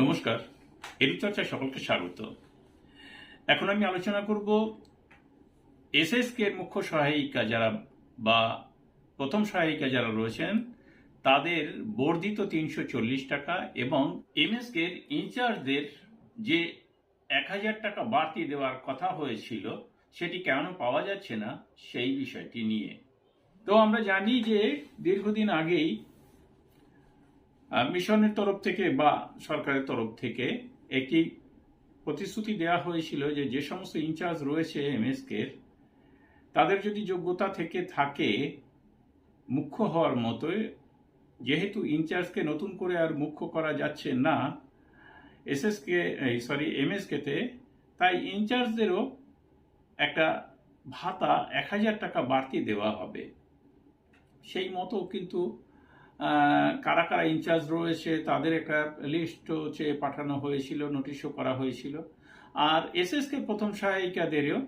নমস্কার এর চর্চায় সকলকে স্বাগত। এখন আমি আলোচনা করব এসএসকে এর মুখ্য সহায়িকা যারা বা প্রথম সহায়িকা যারা রয়েছেন, তাদের বর্ধিত তিনশো চল্লিশ টাকা এবং এমএসকে ইনচার্জদের যে এক হাজার টাকা বাড়তি দেওয়ার কথা হয়েছিল, সেটি কেন পাওয়া যাচ্ছে না, সেই বিষয়টি নিয়ে। তো আমরা জানি যে দীর্ঘদিন আগেই মিশনের তরফ থেকে বা সরকারের তরফ থেকে একটি প্রতিশ্রুতি দেওয়া হয়েছিল যে যে সমস্ত ইনচার্জ রয়েছে এমএসকে তাদের যদি যোগ্যতা থেকে থাকে, মুখ্য হওয়ার মতো যেহেতু ইনচার্জকে নতুন করে আর মুখ্য করা যাচ্ছে না এসএসকে সরি এমএসকেতে তাই ইনচার্জদেরও একটা ভাতা এক হাজার টাকা বাড়তি দেওয়া হবে। সেই মতো কিন্তু কারা কারা ইনচার্জ রয়েছে তাদের একটা লিস্ট চেয়ে পাঠানো হয়েছিল নোটিশও করা হয়েছিল। আর এসএসকে প্রথম সহায়িকাদেরও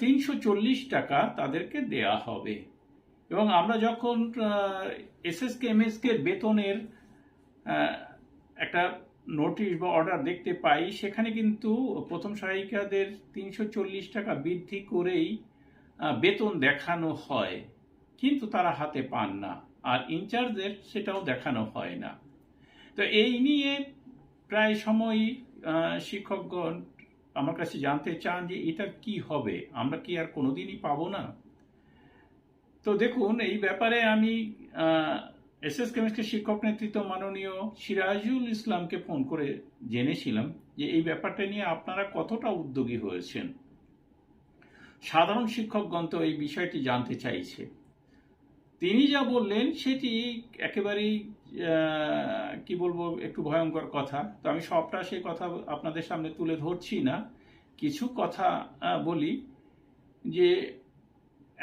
তিনশো চল্লিশ টাকা তাদেরকে দেয়া হবে। এবং আমরা যখন এসএসকে এমএসকে বেতনের একটা নোটিশ বা অর্ডার দেখতে পাই, সেখানে কিন্তু প্রথম সহায়িকাদের তিনশো চল্লিশ টাকা বৃদ্ধি করেই বেতন দেখানো হয়। কিন্তু তারা হাতে পান না। আর ইনচার্জের সেটাও দেখানো হয় না। তো এই নিয়ে প্রায় সময়ই শিক্ষকগণ আমার কাছে জানতে চান যে এটা কি হবে। আমরা কি আর কোনোদিনই পাবো না? তো দেখুন, এই ব্যাপারে আমি এস এস কেমিস্ট্রি শিক্ষক নেতৃত্ব মাননীয় সিরাজুল ইসলামকে ফোন করে জেনেছিলাম যে এই ব্যাপারটা নিয়ে আপনারা কতটা উদ্যোগী হয়েছেন। সাধারণ শিক্ষকগণ তো এই বিষয়টি জানতে চাইছে। তিনি যা বললেন সেটি একেবারেই কি বলব, একটু ভয়ঙ্কর কথা। তো আমি সবটা সেই কথা আপনাদের সামনে তুলে ধরছি না। কিছু কথা বলি যে,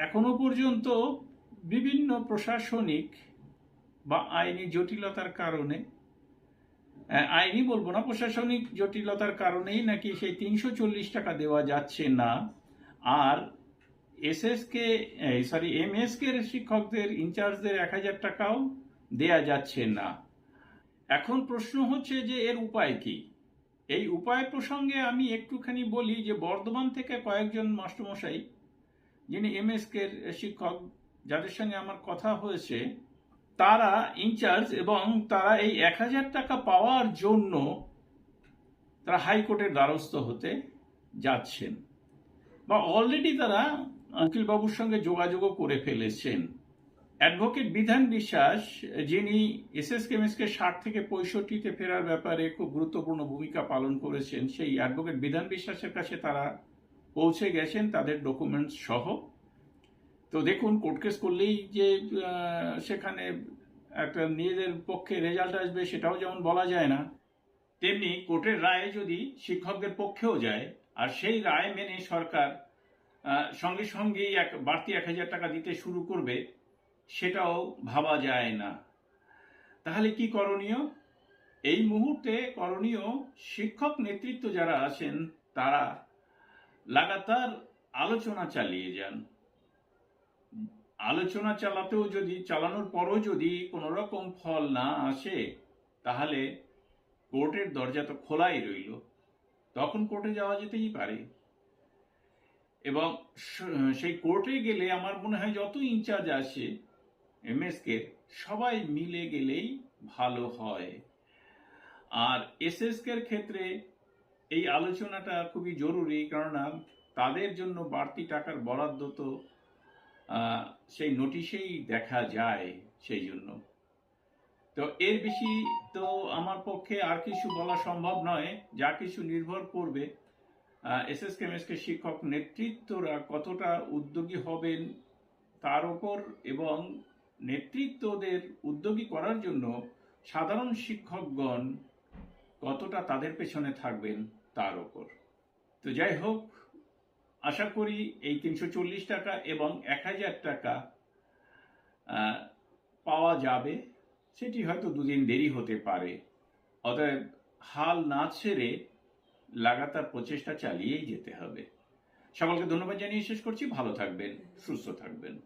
এখনও পর্যন্ত বিভিন্ন প্রশাসনিক বা আইনি জটিলতার কারণে আইনি বলব না, প্রশাসনিক জটিলতার কারণেই নাকি সেই তিনশো চল্লিশ টাকা দেওয়া যাচ্ছে না। আর এসএসকে সরি এমএসকে শিক্ষকদের ইনচার্জদের এক হাজার টাকাও দেয়া যাচ্ছে না। এখন প্রশ্ন হচ্ছে যে এর উপায় কি? এই উপায় প্রসঙ্গে আমি একটুখানি বলি যে বর্ধমান থেকে কয়েকজন মাস্টারমশাই, যিনি এমএসকে শিক্ষক, যাদের সঙ্গে আমার কথা হয়েছে, তারা ইনচার্জ এবং তারা এই এক হাজার টাকা পাওয়ার জন্য তারা হাইকোর্টের দ্বারস্থ হতে যাচ্ছেন। বা অলরেডি তারা আঙ্কিল বাবুর সঙ্গে যোগাযোগও করে ফেলেছেন। অ্যাডভোকেট বিধান বিশ্বাস, যিনি এস এস কেমিসকে ষাট থেকে পঁয়ষট্টিতে ফেরার ব্যাপারে খুব গুরুত্বপূর্ণ ভূমিকা পালন করেছেন, সেই অ্যাডভোকেট বিধান বিশ্বাসের কাছে তারা পৌঁছে গেছেন, তাদের ডকুমেন্টস সহ। তো দেখুন কোর্ট কেস করলেই যে সেখানে একটা নিজেদের পক্ষে রেজাল্ট আসবে সেটাও যেমন বলা যায় না, তেমনি কোর্টের রায় যদি শিক্ষকদের পক্ষেও যায়, আর সেই রায় মেনে সরকার সঙ্গে সঙ্গেই এক বাড়তি এক হাজার টাকা দিতে শুরু করবে, সেটাও ভাবা যায় না। তাহলে কি করণীয়? এই মুহূর্তে করণীয় শিক্ষক নেতৃত্ব যারা আছেন, তারা লাগাতার আলোচনা চালিয়ে যান। আলোচনা চালাতেও যদি, চালানোর পরও যদি কোনো রকম ফল না আসে, তাহলে কোর্টের দরজা তো খোলাই রইল। তখন কোর্টে যাওয়া যেতেই পারে। এবং সেই কোর্টে গেলে আমার মনে হয় যত ইনচার্জ আছে এমএসকে, সবাই মিলে গেলেই ভালো হয়। আর এসএসকে এর ক্ষেত্রে এই আলোচনাটা খুবই জরুরি কেননা তাদের জন্য বাড়তি টাকার বরাদ্দ তো সেই নোটিশেই দেখা যায় সেই জন্য। তো এর বেশি তো আমার পক্ষে আর কিছু বলা সম্ভব নয়, যা কিছু নির্ভর করবে। এস এস শিক্ষক নেতৃত্বরা কতটা উদ্যোগী হবেন তার ওপর এবং নেতৃত্বদের উদ্যোগী করার জন্য সাধারণ শিক্ষকগণ কতটা তাদের পেছনে থাকবেন তার ওপর। তো যাই হোক, আশা করি এই তিনশো চল্লিশ টাকা এবং এক হাজার টাকা পাওয়া যাবে। সেটি হয়তো দুদিন দেরি হতে পারে। অতএব হাল না ছেড়ে লাগাতার প্রচেষ্টা চালিয়েই যেতে হবে। সকলকে ধন্যবাদ জানিয়ে শেষ করছি। ভালো থাকবেন সুস্থ থাকবেন।